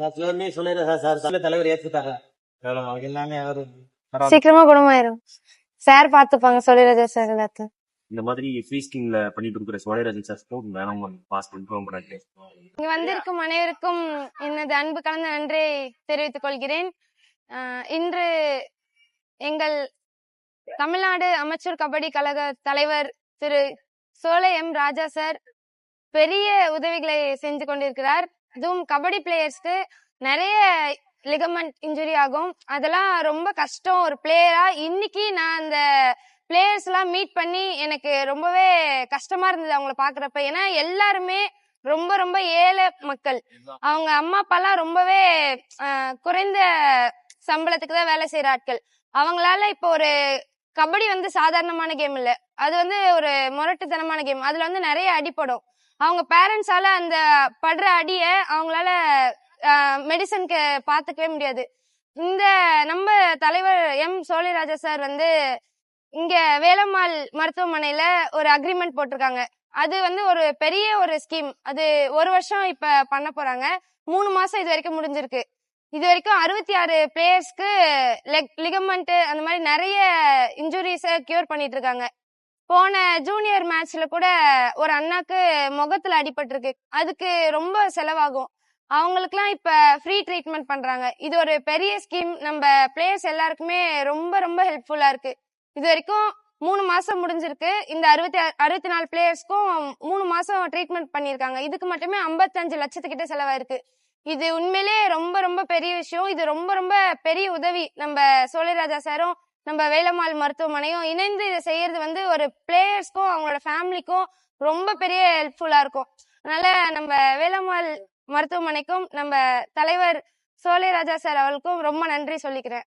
எல்லாமே சொல்லிடுறேன் sir. Sir தலைவர் ஏற்றுட்டாங்க எல்லாமே அவரு சீக்கிரமா குணமாயிரும். சார் பாத்துப்பாங்க சொல்லிடுறது சார் எல்லாத்தையும். இந்த மாதிரி ஃப்ரீ ஸ்கீம்ல பண்ணிட்டு இருக்கிற சோழராஜன் சார்க்கும் வேணும் பாஸ் இன்ஃபார்ம் பண்ணாரு இங்க வந்திருக்கும் அனைவருக்கும் எனது அன்பு கலந்த நன்றியை தெரிவித்துக் கொள்கிறேன். ஆஹ் இன்று எங்கள் தமிழ்நாடு அமைச்சர் கபடி கழக தலைவர் திரு சோலை எம் ராஜா சார் பெரிய உதவிகளை செஞ்சு கொண்டிருக்கிறார். அதுவும் கபடி பிளேயர்ஸ்க்கு நிறைய லிகமெண்ட் இன்ஜுரி ஆகும். அதெல்லாம் ரொம்ப கஷ்டம். ஒரு பிளேயரா இன்னைக்கு நான் அந்த பிளேயர்ஸ் எல்லாம் மீட் பண்ணி எனக்கு ரொம்பவே கஷ்டமா இருந்தது அவங்கள பாக்குறப்ப. ஏன்னா எல்லாருமே ரொம்ப ரொம்ப ஏழை மக்கள். அவங்க அம்மா அப்பாலாம் ரொம்பவே குறைந்த சம்பளத்துக்கு தான் வேலை செய்யற ஆட்கள். அவங்களால இப்போ ஒரு கபடி வந்து சாதாரணமான கேம் இல்ல. அது வந்து ஒரு முரட்டுத்தனமான கேம் அதுல வந்து நிறைய அடிப்படும் அவங்க பேரண்ட்ஸால அந்த படுற அடிய அவங்களால மெடிசனுக்கு பாத்துக்கவே முடியாது. இந்த நம்ம தலைவர் எம் சோழிராஜா சார் வந்து இங்க வேலம்மாள் மருத்துவமனையில ஒரு அக்ரிமெண்ட் போட்டிருக்காங்க. அது வந்து ஒரு பெரிய ஒரு ஸ்கீம் அது ஒரு வருஷம் இப்ப பண்ண போறாங்க. மூணு மாசம் இது வரைக்கும் முடிஞ்சிருக்கு. இது வரைக்கும் அறுபத்தி ஆறு பிளேயர்ஸ்க்கு லெக் லிகமெண்ட் அந்த மாதிரி நிறைய இன்ஜுரிஸ கியூர் பண்ணிட்டு இருக்காங்க. போன ஜூனியர் மேட்ச்ல கூட ஒரு அண்ணாக்கு முகத்துல அடிபட்டிருக்கு. அதுக்கு ரொம்ப செலவாகும். அவங்களுக்குலாம் இப்ப ஃப்ரீ ட்ரீட்மெண்ட் பண்றாங்க. இது ஒரு பெரிய ஸ்கீம் நம்ம பிளேயர்ஸ் எல்லாருக்குமே ரொம்ப ரொம்ப ஹெல்ப்ஃபுல்லா இருக்கு. இது வரைக்கும் மூணு மாசம் முடிஞ்சிருக்கு. இந்த அறுபத்தி அறுபத்தி நாலு பிளேயர்ஸ்க்கும் மூணு மாசம் ட்ரீட்மெண்ட் பண்ணியிருக்காங்க. இதுக்கு மட்டுமே ஐம்பத்தஞ்சு லட்சத்துக்கிட்ட செலவாயிருக்கு. இது உண்மையிலே ரொம்ப ரொம்ப பெரிய விஷயம். இது ரொம்ப ரொம்ப பெரிய உதவி. நம்ம சோழராஜா சாரும் நம்ம வேலம்மாள் மருத்துவமனையும் இணைந்து இதை செய்யறது வந்து ஒரு பிளேயர்ஸ்க்கும் அவங்களோட ஃபேமிலிக்கும் ரொம்ப பெரிய ஹெல்ப்ஃபுல்லா இருக்கும். அதனால நம்ம வேலம்மாள் மருத்துவமனைக்கும் நம்ம தலைவர் சோழிராஜா சார் அவர்களுக்கும் ரொம்ப நன்றி சொல்லிக்கிறேன்.